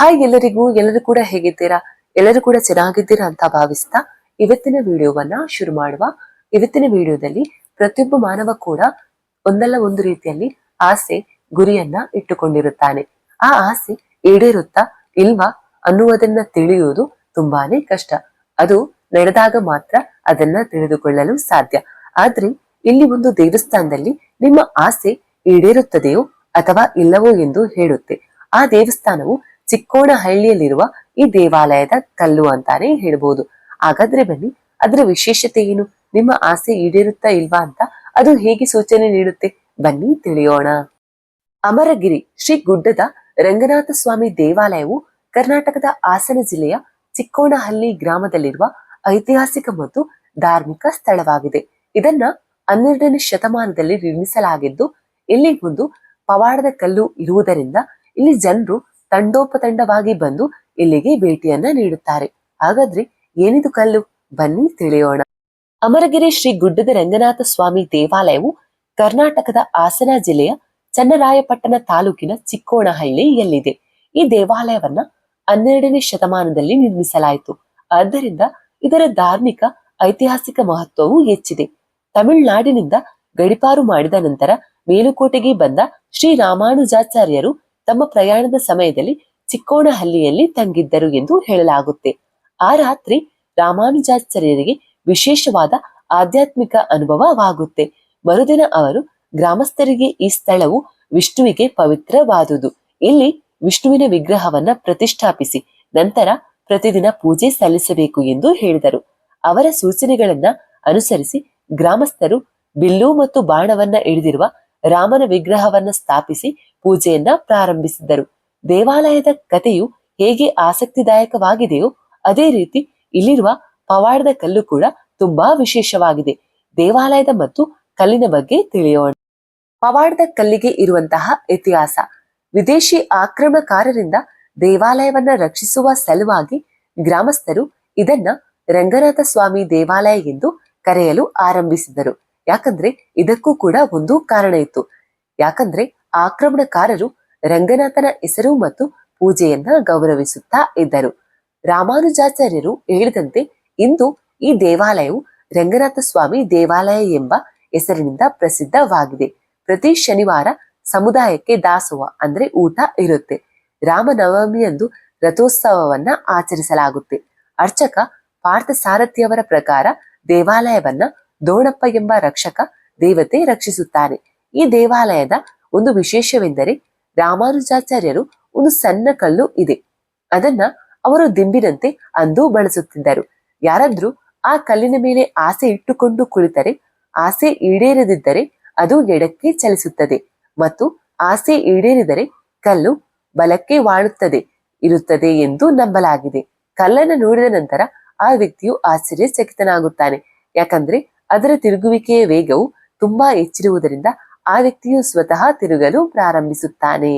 Hi ಎಲ್ಲರಿಗೂ ಎಲ್ಲರೂ ಕೂಡ ಹೇಗಿದ್ದೀರಾ? ಎಲ್ಲರೂ ಕೂಡ ಚೆನ್ನಾಗಿದ್ದೀರಾ ಅಂತ ಭಾವಿಸ್ತಾ ಇವತ್ತಿನ ವಿಡಿಯೋವನ್ನ ಶುರು ಮಾಡುವ. ಇವತ್ತಿನ ವಿಡಿಯೋದಲ್ಲಿ ಪ್ರತಿಯೊಬ್ಬ ಮಾನವ ಕೂಡ ಒಂದಲ್ಲ ಒಂದು ರೀತಿಯಲ್ಲಿ ಆಸೆ, ಗುರಿಯನ್ನ ಇಟ್ಟುಕೊಂಡಿರುತ್ತಾನೆ. ಆ ಆಸೆ ಈಡೇರುತ್ತಾ ಇಲ್ವಾ ಅನ್ನುವುದನ್ನ ತಿಳಿಯುವುದು ತುಂಬಾನೇ ಕಷ್ಟ. ಅದು ನಡೆದಾಗ ಮಾತ್ರ ಅದನ್ನ ತಿಳಿದುಕೊಳ್ಳಲು ಸಾಧ್ಯ. ಆದ್ರೆ ಇಲ್ಲಿ ಒಂದು ದೇವಸ್ಥಾನದಲ್ಲಿ ನಿಮ್ಮ ಆಸೆ ಈಡೇರುತ್ತದೆಯೋ ಅಥವಾ ಇಲ್ಲವೋ ಎಂದು ಹೇಳುತ್ತೆ. ಆ ದೇವಸ್ಥಾನವು ಚಿಕ್ಕೋಣಹಳ್ಳಿಯಲ್ಲಿರುವ ಈ ದೇವಾಲಯದ ಕಲ್ಲು ಅಂತಾನೆ ಹೇಳ್ಬೋದು. ಹಾಗಾದ್ರೆ ಬನ್ನಿ, ಅದರ ವಿಶೇಷತೆ ಏನು? ನಿಮ್ಮ ಆಸೆ ಈಡೇರುತ್ತಾ ಇಲ್ವಾ ಅಂತ ಅದು ಹೇಗೆ ಸೂಚನೆ ನೀಡುತ್ತೆ? ಬನ್ನಿ, ತಿಳಿಯೋಣ. ಅಮರಗಿರಿ ಶ್ರೀ ಗುಡ್ಡದ ರಂಗನಾಥ ಸ್ವಾಮಿ ದೇವಾಲಯವು ಕರ್ನಾಟಕದ ಹಾಸನ ಜಿಲ್ಲೆಯ ಚಿಕ್ಕೋಣಹಳ್ಳಿ ಗ್ರಾಮದಲ್ಲಿರುವ ಐತಿಹಾಸಿಕ ಮತ್ತು ಧಾರ್ಮಿಕ ಸ್ಥಳವಾಗಿದೆ. ಇದನ್ನ ಹನ್ನೆರಡನೇ ಶತಮಾನದಲ್ಲಿ ನಿರ್ಮಿಸಲಾಗಿದ್ದು, ಇಲ್ಲಿ ಒಂದು ಪವಾಡದ ಕಲ್ಲು ಇರುವುದರಿಂದ ಇಲ್ಲಿ ಜನರು ತಂಡೋಪತಂಡವಾಗಿ ಬಂದು ಇಲ್ಲಿಗೆ ಭೇಟಿಯನ್ನ ನೀಡುತ್ತಾರೆ. ಹಾಗಾದ್ರೆ ಏನಿದು ಕಲ್ಲು? ಬನ್ನಿ ತಿಳಿಯೋಣ. ಅಮರಗಿರಿ ಶ್ರೀ ಗುಡ್ಡದ ರಂಗನಾಥ ಸ್ವಾಮಿ ದೇವಾಲಯವು ಕರ್ನಾಟಕದ ಹಾಸನ ಜಿಲ್ಲೆಯ ಚನ್ನರಾಯಪಟ್ಟಣ ತಾಲೂಕಿನ ಚಿಕ್ಕೋಣಹಳ್ಳಿಯಲ್ಲಿದೆ ಈ ದೇವಾಲಯವನ್ನ ಹನ್ನೆರಡನೇ ಶತಮಾನದಲ್ಲಿ ನಿರ್ಮಿಸಲಾಯಿತು. ಆದ್ದರಿಂದ ಇದರ ಧಾರ್ಮಿಕ, ಐತಿಹಾಸಿಕ ಮಹತ್ವವು ಹೆಚ್ಚಿದೆ. ತಮಿಳುನಾಡಿನಿಂದ ಗಡಿಪಾರು ಮಾಡಿದ ನಂತರ ಮೇಲುಕೋಟೆಗೆ ಬಂದ ಶ್ರೀ ರಾಮಾನುಜಾಚಾರ್ಯರು ತಮ್ಮ ಪ್ರಯಾಣದ ಸಮಯದಲ್ಲಿ ಚಿಕ್ಕೋಣಹಳ್ಳಿಯಲ್ಲಿ ತಂಗಿದ್ದರು ಎಂದು ಹೇಳಲಾಗುತ್ತೆ. ಆ ರಾತ್ರಿ ರಾಮಾನುಜಾಚಾರ್ಯರಿಗೆ ವಿಶೇಷವಾದ ಆಧ್ಯಾತ್ಮಿಕ ಅನುಭವವಾಗುತ್ತೆ. ಮರುದಿನ ಅವರು ಗ್ರಾಮಸ್ಥರಿಗೆ ಈ ಸ್ಥಳವು ವಿಷ್ಣುವಿಗೆ ಪವಿತ್ರವಾದುದು. ಇಲ್ಲಿ ವಿಷ್ಣುವಿನ ವಿಗ್ರಹವನ್ನ ಪ್ರತಿಷ್ಠಾಪಿಸಿ, ನಂತರ ಪ್ರತಿದಿನ ಪೂಜೆ ಸಲ್ಲಿಸಬೇಕು ಎಂದು ಹೇಳಿದರು. ಅವರ ಸೂಚನೆಗಳನ್ನ ಅನುಸರಿಸಿ ಗ್ರಾಮಸ್ಥರು ಬಿಲ್ಲು ಮತ್ತು ಬಾಣವನ್ನ ಹಿಡಿದಿರುವ ರಾಮನ ವಿಗ್ರಹವನ್ನ ಸ್ಥಾಪಿಸಿ ಪೂಜೆಯನ್ನ ಪ್ರಾರಂಭಿಸಿದರು ದೇವಾಲಯದ ಕಥೆಯು ಹೇಗೆ ಆಸಕ್ತಿದಾಯಕವಾಗಿದೆಯೋ ಅದೇ ರೀತಿ ಇಲ್ಲಿರುವ ಪವಾಡದ ಕಲ್ಲು ಕೂಡ ತುಂಬಾ ವಿಶೇಷವಾಗಿದೆ. ದೇವಾಲಯದ ಮತ್ತು ಕಲ್ಲಿನ ಬಗ್ಗೆ ತಿಳಿಯೋಣ. ಪವಾಡದ ಕಲ್ಲಿಗೆ ಇರುವಂತಹ ಇತಿಹಾಸ. ವಿದೇಶಿ ಆಕ್ರಮಣಕಾರರಿಂದ ದೇವಾಲಯವನ್ನ ರಕ್ಷಿಸುವ ಸಲುವಾಗಿ ಗ್ರಾಮಸ್ಥರು ಇದನ್ನ ರಂಗನಾಥ ಸ್ವಾಮಿ ದೇವಾಲಯ ಎಂದು ಕರೆಯಲು ಆರಂಭಿಸಿದರು ಯಾಕಂದ್ರೆ ಇದಕ್ಕೂ ಕೂಡ ಒಂದು ಕಾರಣ ಇತ್ತು. ಯಾಕಂದ್ರೆ ಆಕ್ರಮಣಕಾರರು ರಂಗನಾಥನ ಹೆಸರು ಮತ್ತು ಪೂಜೆಯನ್ನ ಗೌರವಿಸುತ್ತಾ ಇದ್ದರು. ರಾಮಾನುಜಾಚಾರ್ಯರು ಹೇಳಿದಂತೆ ಇಂದು ಈ ದೇವಾಲಯವು ರಂಗನಾಥ ಸ್ವಾಮಿ ದೇವಾಲಯ ಎಂಬ ಹೆಸರಿನಿಂದ ಪ್ರಸಿದ್ಧವಾಗಿದೆ. ಪ್ರತಿ ಶನಿವಾರ ಸಮುದಾಯಕ್ಕೆ ದಾಸೋಹ ಅಂದ್ರೆ ಊಟ ಇರುತ್ತೆ. ರಾಮನವಮಿಯಂದು ರಥೋತ್ಸವವನ್ನ ಆಚರಿಸಲಾಗುತ್ತೆ. ಅರ್ಚಕ ಪಾರ್ಥ ಸಾರಥಿಯವರ ಪ್ರಕಾರ ದೇವಾಲಯವನ್ನ ದೋಣಪ್ಪ ಎಂಬ ರಕ್ಷಕ ದೇವತೆ ರಕ್ಷಿಸುತ್ತಾನೆ. ಈ ದೇವಾಲಯದ ಒಂದು ವಿಶೇಷವೆಂದರೆ ರಾಮಾನುಜಾಚಾರ್ಯರು ಒಂದು ಸಣ್ಣ ಕಲ್ಲು ಇದೆ. ಅದನ್ನ ಅವರು ದಿಂಬಿನಂತೆ ಅಂದು ಬಳಸುತ್ತಿದ್ದರು. ಯಾರಾದ್ರೂ ಆ ಕಲ್ಲಿನ ಮೇಲೆ ಆಸೆ ಇಟ್ಟುಕೊಂಡು ಕುಳಿತರೆ, ಆಸೆ ಈಡೇರದಿದ್ದರೆ ಅದು ಎಡಕ್ಕೆ ಚಲಿಸುತ್ತದೆ ಮತ್ತು ಆಸೆ ಈಡೇರಿದರೆ ಕಲ್ಲು ಬಲಕ್ಕೆ ವಾಳುತ್ತದೆ, ಇರುತ್ತದೆ ಎಂದು ನಂಬಲಾಗಿದೆ. ಕಲ್ಲನ್ನು ನೋಡಿದ ನಂತರ ಆ ವ್ಯಕ್ತಿಯು ಆಶ್ಚರ್ಯಚಕಿತನಾಗುತ್ತಾನೆ. ಯಾಕಂದ್ರೆ ಅದರ ತಿರುಗುವಿಕೆಯ ವೇಗವು ತುಂಬಾ ಹೆಚ್ಚಿರುವುದರಿಂದ ಆ ವ್ಯಕ್ತಿಯು ಸ್ವತಃ ತಿರುಗಲು ಪ್ರಾರಂಭಿಸುತ್ತಾನೆ.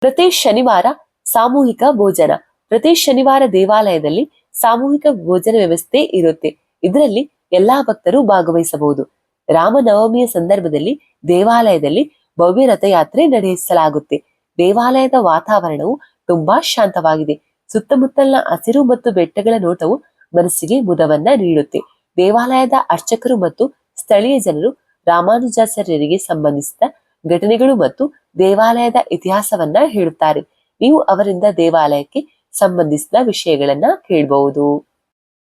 ಪ್ರತಿ ಶನಿವಾರ ಸಾಮೂಹಿಕ ಭೋಜನ. ಪ್ರತಿ ಶನಿವಾರ ದೇವಾಲಯದಲ್ಲಿ ಸಾಮೂಹಿಕ ಭೋಜನ ವ್ಯವಸ್ಥೆ ಇರುತ್ತೆ. ಇದರಲ್ಲಿ ಎಲ್ಲಾ ಭಕ್ತರು ಭಾಗವಹಿಸಬಹುದು. ರಾಮನವಮಿಯ ಸಂದರ್ಭದಲ್ಲಿ ದೇವಾಲಯದಲ್ಲಿ ಭವ್ಯ ರಥಯಾತ್ರೆ ನಡೆಸಲಾಗುತ್ತೆ. ದೇವಾಲಯದ ವಾತಾವರಣವು ತುಂಬಾ ಶಾಂತವಾಗಿದೆ. ಸುತ್ತಮುತ್ತಲಿನ ಹಸಿರು ಮತ್ತು ಬೆಟ್ಟಗಳ ನೋಟವು ಮನಸ್ಸಿಗೆ ಮುದವನ್ನ ನೀಡುತ್ತೆ. ದೇವಾಲಯದ ಅರ್ಚಕರು ಮತ್ತು ಸ್ಥಳೀಯ ಜನರು ರಾಮಾನುಜಾಚಾರ್ಯರಿಗೆ ಸಂಬಂಧಿಸಿದ ಘಟನೆಗಳು ಮತ್ತು ದೇವಾಲಯದ ಇತಿಹಾಸವನ್ನ ಹೇಳುತ್ತಾರೆ. ನೀವು ಅವರಿಂದ ದೇವಾಲಯಕ್ಕೆ ಸಂಬಂಧಿಸಿದ ವಿಷಯಗಳನ್ನ ಕೇಳಬಹುದು.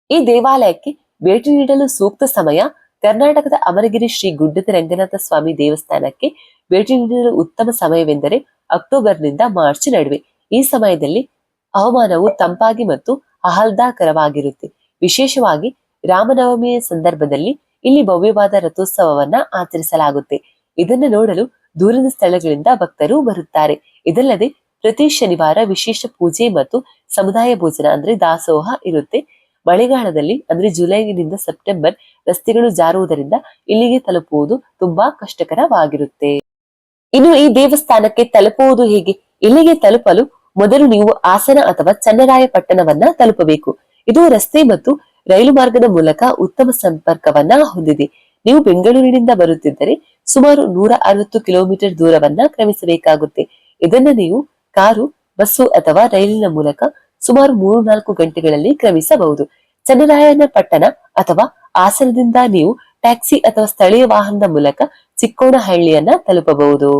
ಈ ದೇವಾಲಯಕ್ಕೆ ಭೇಟಿ ನೀಡಲು ಸೂಕ್ತ ಸಮಯ ಕರ್ನಾಟಕದ ಅಮರಗಿರಿ ಶ್ರೀ ಗುಡ್ಡದ ರಂಗನಾಥ ಸ್ವಾಮಿ ದೇವಸ್ಥಾನಕ್ಕೆ ಭೇಟಿ ನೀಡಲು ಉತ್ತಮ ಸಮಯವೆಂದರೆ ಅಕ್ಟೋಬರ್ನಿಂದ ಮಾರ್ಚ್ ನಡುವೆ. ಈ ಸಮಯದಲ್ಲಿ ಹವಾಮಾನವು ತಂಪಾಗಿ ಮತ್ತು ಆಹ್ಲಾದಕರವಾಗಿರುತ್ತೆ. ವಿಶೇಷವಾಗಿ ರಾಮನವಮಿಯ ಸಂದರ್ಭದಲ್ಲಿ ಇಲ್ಲಿ ಭವ್ಯವಾದ ರಥೋತ್ಸವವನ್ನ ಆಚರಿಸಲಾಗುತ್ತೆ. ಇದನ್ನು ನೋಡಲು ದೂರದ ಸ್ಥಳಗಳಿಂದ ಭಕ್ತರು ಬರುತ್ತಾರೆ. ಇದಲ್ಲದೆ ಪ್ರತಿ ಶನಿವಾರ ವಿಶೇಷ ಪೂಜೆ ಮತ್ತು ಸಮುದಾಯ ಭೋಜನ ಅಂದ್ರೆ ದಾಸೋಹ ಇರುತ್ತೆ. ಮಳೆಗಾಲದಲ್ಲಿ ಅಂದ್ರೆ ಜುಲೈನಿಂದ ಸೆಪ್ಟೆಂಬರ್ ರಸ್ತೆಗಳು ಜಾರುವುದರಿಂದ ಇಲ್ಲಿಗೆ ತಲುಪುವುದು ತುಂಬಾ ಕಷ್ಟಕರವಾಗಿರುತ್ತೆ. ಇನ್ನು ಈ ದೇವಸ್ಥಾನಕ್ಕೆ ತಲುಪುವುದು ಹೇಗೆ? ಇಲ್ಲಿಗೆ ತಲುಪಲು ಮೊದಲು ನೀವು ಹಾಸನ ಅಥವಾ ಚನ್ನರಾಯಪಟ್ಟಣವನ್ನ ತಲುಪಬೇಕು. ಇದು ರಸ್ತೆ ಮತ್ತು ರೈಲು ಮಾರ್ಗದ ಮೂಲಕ ಉತ್ತಮ ಸಂಪರ್ಕವನ್ನ ಹೊಂದಿದೆ. ನೀವು ಬೆಂಗಳೂರಿನಿಂದ ಬರುತ್ತಿದ್ದರೆ ಸುಮಾರು ನೂರ ಅರವತ್ತು ಕಿಲೋಮೀಟರ್ ದೂರವನ್ನ ಕ್ರಮಿಸಬೇಕಾಗುತ್ತೆ. ಇದನ್ನ ನೀವು ಕಾರು, ಬಸ್ಸು ಅಥವಾ ರೈಲಿನ ಮೂಲಕ ಸುಮಾರು ಮೂರು ನಾಲ್ಕು ಗಂಟೆಗಳಲ್ಲಿ ಕ್ರಮಿಸಬಹುದು. ಚನ್ನರಾಯನ ಪಟ್ಟಣ ಅಥವಾ ಆಸನದಿಂದ ನೀವು ಟ್ಯಾಕ್ಸಿ ಅಥವಾ ಸ್ಥಳೀಯ ವಾಹನದ ಮೂಲಕ ಚಿಕ್ಕೋಣಹಳ್ಳಿಯನ್ನ ತಲುಪಬಹುದು.